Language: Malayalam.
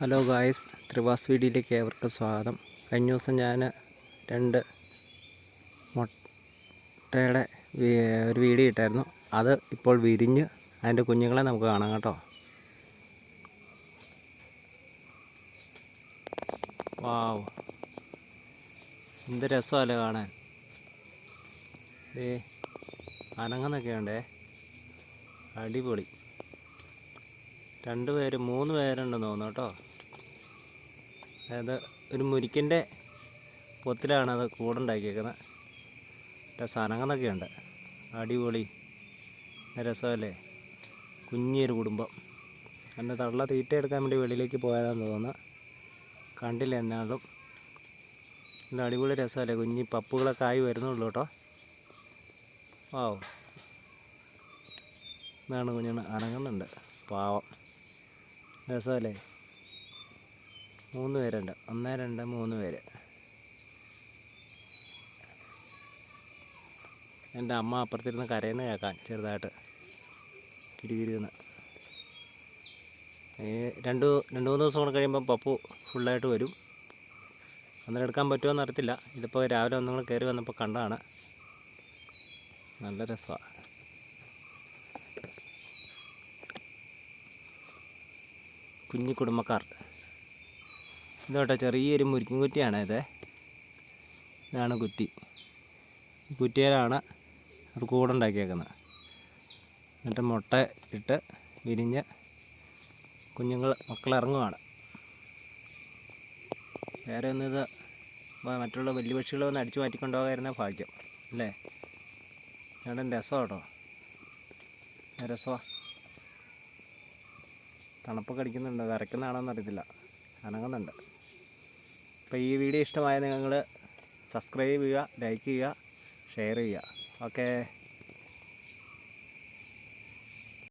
ഹലോ ഗായ്സ് ത്രിവാസ് വീഡിയോയിലേക്ക് ഏവർക്കും സ്വാഗതം. കഴിഞ്ഞ ദിവസം ഞാൻ രണ്ട് മുട്ടയുടെ ഒരു വീഡിയോ ഇട്ടായിരുന്നു. അത് ഇപ്പോൾ വിരിഞ്ഞ് അതിന്റെ കുഞ്ഞുങ്ങളെ നമുക്ക് കാണാം കേട്ടോ. വാവ്. എന്ത് രസമല്ലേ കാണാൻ? ഏ അനങ്ങുന്നൊക്കെ ഉണ്ടേ അടിപൊളി. രണ്ട് പേര് മൂന്ന് പേരുണ്ടെന്ന് തോന്നുന്നു കേട്ടോ. അതായത് ഒരു മുരിക്കിന്റെ പൊത്തിലാണ് അത് കൂടുണ്ടാക്കിയേക്കുന്നത്. സാധനങ്ങളൊക്കെ ഉണ്ട് അടിപൊളി. രസമല്ലേ? കുഞ്ഞൊരു കുടുംബം. എന്റെ തള്ള തീറ്റ എടുക്കാൻ വേണ്ടി വെളിയിലേക്ക് പോയതാന്ന് തോന്നുന്നു. കണ്ടില്ല എന്നാലും. നല്ല അടിപൊളി രസമല്ലേ? കുഞ്ഞി പപ്പുകളൊക്കെ ആയി വരുന്നുള്ളൂ കേട്ടോ. വാവ് ഇതാണ് കുഞ്ഞുങ്ങൾ അനങ്ങുന്നുണ്ട്. പാവം. രസമല്ലേ? മൂന്ന് പേരുണ്ട്. ഒന്ന് രണ്ട് മൂന്ന് പേര്. എന്റെ അമ്മ അപ്പുറത്തിരുന്ന് കരയുന്ന കേൾക്കാൻ ചെറുതായിട്ട്. കിരികിരിന്ന് ഈ രണ്ട് രണ്ട് മൂന്ന് ദിവസം കൂടെ കഴിയുമ്പം പപ്പു ഫുള്ളായിട്ട് വരും. അന്നേരം എടുക്കാൻ പറ്റുമോ എന്ന് അറിയത്തില്ല ഇതിപ്പോൾ രാവിലെ ഒന്നും കൂടെ കയറി വന്നപ്പോൾ കണ്ടതാണ്. നല്ല രസമാണ് കുഞ്ഞു കുടുംബക്കാർ ഇതോട്ടെ ചെറിയൊരു മുരിക്കും കുറ്റിയാണ് ഇത്. ഇതാണ് കുറ്റി. കുറ്റിയിലാണ് അത് കൂടുണ്ടാക്കിയേക്കുന്നത്. എന്നിട്ട് മുട്ട ഇട്ട് വിരിഞ്ഞ് കുഞ്ഞുങ്ങൾ മക്കളിറങ്ങുവാണ് വേറെ ഒന്നും ഇത് മറ്റുള്ള വലിയ പക്ഷികളെ ഒന്ന് അടിച്ചു മാറ്റിക്കൊണ്ടുപോകാതിരുന്ന ഭാഗ്യം അല്ലേ? ഞങ്ങളുടെ രസം കേട്ടോ രസമാണ് തണുപ്പൊക്കെ അടിക്കുന്നുണ്ട് വിറയ്ക്കുന്നതാണോന്ന് അറിയത്തില്ല. അനങ്ങുന്നുണ്ട് അപ്പോൾ ഈ വീഡിയോ ഇഷ്ടമായ നിങ്ങൾ സബ്സ്ക്രൈബ് ചെയ്യുക ലൈക്ക് ചെയ്യുക ഷെയർ ചെയ്യുക. ഓക്കേ